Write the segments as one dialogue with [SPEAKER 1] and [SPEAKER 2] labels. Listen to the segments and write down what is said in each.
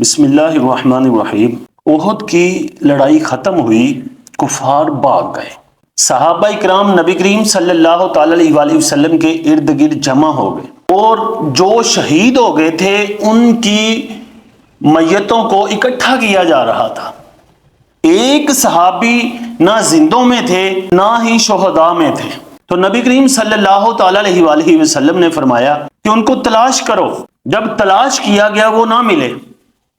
[SPEAKER 1] بسم اللہ الرحمن الرحیم۔ احد کی لڑائی ختم ہوئی، کفار بھاگ گئے۔ صحابہ اکرام نبی کریم صلی اللہ تعالی علیہ وآلہ وسلم کے ارد گرد جمع ہو گئے۔ اور جو شہید ہو گئے تھے، ان کی میتوں کو اکٹھا کیا جا رہا تھا۔ ایک صحابی نہ زندوں میں تھے، نہ ہی شہداء میں تھے۔ تو نبی کریم صلی اللہ تعالی علیہ وآلہ وسلم نے فرمایا کہ ان کو تلاش کرو۔ جب تلاش کیا گیا، وہ نہ ملے۔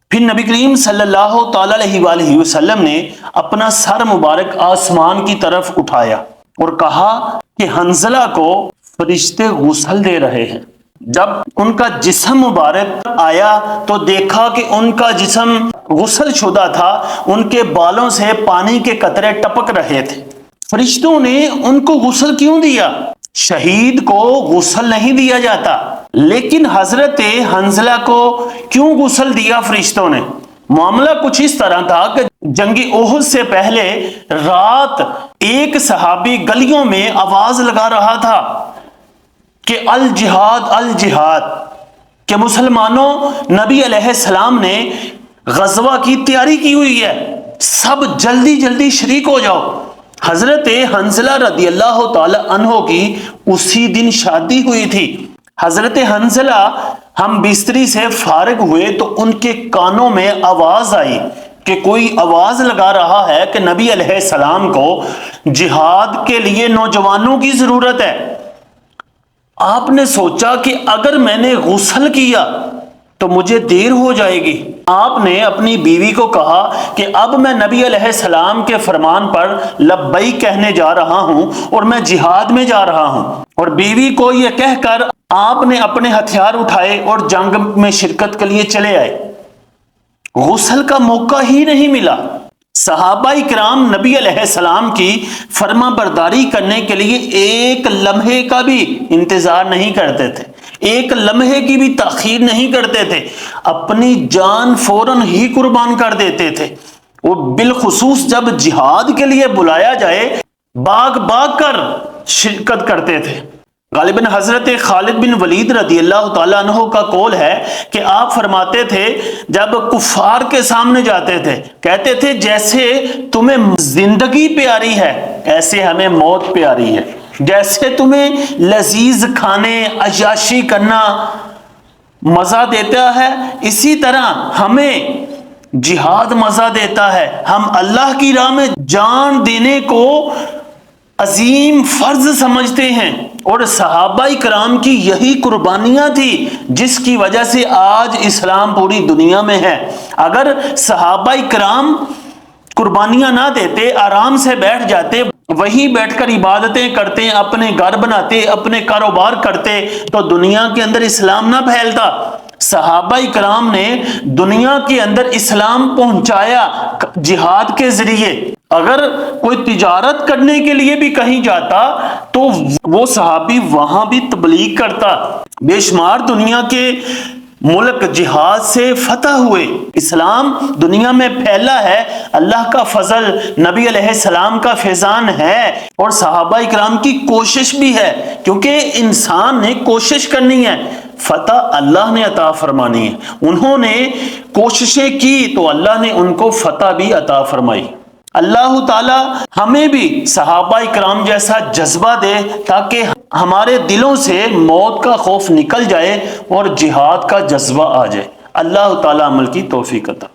[SPEAKER 1] پھر نبی کریم صلی اللہ تعالی علیہ وآلہ وسلم نے اپنا سر مبارک آسمان کی طرف اٹھایا اور کہا کہ حنزلہ کو فرشتے غسل دے رہے ہیں۔ جب ان کا جسم مبارک آیا تو دیکھا کہ ان کا جسم غسل شدہ تھا، ان کے بالوں سے پانی کے قطرے ٹپک رہے تھے۔ فرشتوں نے ان کو غسل کیوں دیا؟ شہید کو غسل نہیں دیا جاتا۔ لیکن حضرت حنزلہ کو کیوں غسل دیا فرشتوں نے؟ معاملہ کچھ اس طرح تھا کہ جنگی احد سے پہلے رات ایک صحابی گلیوں میں آواز لگا رہا تھا کہ الجہاد الجہاد، کہ مسلمانوں، نبی علیہ السلام نے غزوہ کی تیاری کی ہوئی ہے۔ سب جلدی جلدی شریک ہو جاؤ۔ حضرت حنزلہ رضی اللہ تعالی عنہ کی اسی دن شادی ہوئی تھی۔ حضرت حنزلہ ہم بستری سے فارغ ہوئے تو ان کے کانوں میں آواز آئی کہ کوئی آواز لگا رہا ہے کہ نبی علیہ السلام کو جہاد کے لیے نوجوانوں کی ضرورت ہے۔ آپ نے سوچا کہ اگر میں نے غسل کیا تو مجھے دیر ہو جائے گی۔ آپ نے اپنی بیوی کو کہا کہ اب میں نبی علیہ السلام کے فرمان پر لبئی کہنے جا رہا ہوں اور میں جہاد میں جا رہا ہوں۔ اور بیوی کو یہ کہہ کر آپ نے اپنے ہتھیار اٹھائے اور جنگ میں شرکت کے لیے چلے آئے۔ غسل کا موقع ہی نہیں ملا۔ صحابہ کرام نبی علیہ السلام کی فرما برداری کرنے کے لیے ایک لمحے کا بھی انتظار نہیں کرتے تھے۔ ایک لمحے کی بھی تاخیر نہیں کرتے تھے۔ اپنی جان فوراً ہی قربان کر دیتے تھے۔ وہ بالخصوص جب جہاد کے لیے بلایا جائے، باغ باغ کر شرکت کرتے تھے۔ غالباً حضرت خالد بن ولید رضی اللہ تعالیٰ عنہ کا قول ہے کہ آپ فرماتے تھے جب کفار کے سامنے جاتے تھے، کہتے تھے جیسے تمہیں زندگی پیاری ہے، ایسے ہمیں موت پیاری ہے۔ جیسے تمہیں لذیذ کھانے، عیاشی کرنا مزہ دیتا ہے، اسی طرح ہمیں جہاد مزہ دیتا ہے۔ ہم اللہ کی راہ میں جان دینے کو عظیم فرض سمجھتے ہیں اور صحابہ کرام کی یہی قربانیاں تھی جس کی وجہ سے آج اسلام پوری دنیا میں ہے۔ اگر صحابہ کرام قربانیاں نہ دیتے، آرام سے بیٹھ جاتے، وہی بیٹھ کر عبادتیں کرتے، اپنے گھر بناتے، اپنے کاروبار کرتے، تو دنیا کے اندر اسلام نہ پھیلتا۔ صحابہ کرام نے دنیا کے اندر اسلام پہنچایا جہاد کے ذریعے۔ اگر کوئی تجارت کرنے کے لیے بھی کہیں جاتا تو وہ صحابی وہاں بھی تبلیغ کرتا۔ بے شمار دنیا کے ملک جہاد سے فتح ہوئے۔ اسلام دنیا میں پھیلا ہے۔ اللہ کا فضل نبی علیہ السلام کا فیضان ہے اور صحابہ اکرام کی کوشش بھی ہے۔ کیونکہ انسان نے کوشش کرنی ہے۔ فتح اللہ نے عطا فرمانی ہے۔ انہوں نے کوششیں کی تو اللہ نے ان کو فتح بھی عطا فرمائی۔ اللہ تعالی ہمیں بھی صحابہ کرام جیسا جذبہ دے تاکہ ہمارے دلوں سے موت کا خوف نکل جائے اور جہاد کا جذبہ آ جائے۔ اللہ تعالی عمل کی توفیق عطا